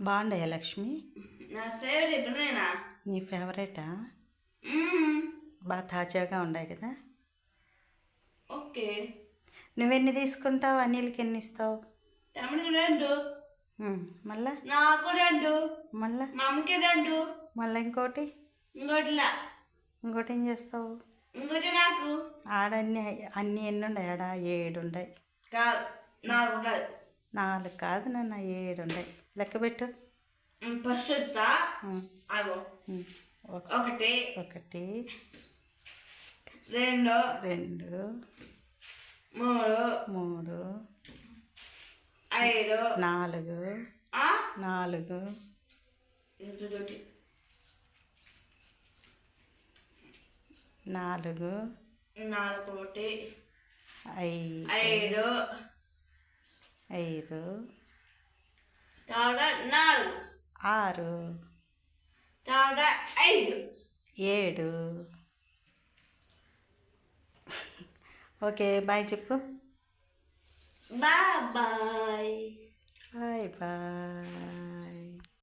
బాగుండయా లక్ష్మి? నా ఫేవరెట్ నీ ఫేవరెటా బాగా తాజాగా ఉన్నాయి కదా. ఓకే. నువ్వెన్ని తీసుకుంటావు? అనిల్కి ఎన్ని ఇస్తావు? తమ్ముడికి రెండు. మళ్ళా? నాకు రెండు. మళ్ళా? మా అమ్మకి రెండు. మళ్ళీ ఇంకోటి? ఇంకోటిలా. ఇంకోటి ఏం చేస్తావు? ఇంకోటి నాకు. ఆడన్ని అన్ని ఎన్ని ఉన్నాయి ఆడ ఏడు ఉన్నాయి కాదు నాకు ఉండదు నాలుగు కాదు నాన్న ఏడు ఉన్నాయి. లెక్క పెట్టు. ఫస్ట్ ఒకటి. ఒకటి. రెండు. రెండు. మూడు. మూడు. ఐదు. నాలుగు? నాలుగు. నాలుగు. నాలుగు ఒకటి. ఐదు. ఐదు నాలుగు. ఆరు ఐదు. ఏడు ఓకే బాయ్ చెప్పు. Bye bye. Bye bye.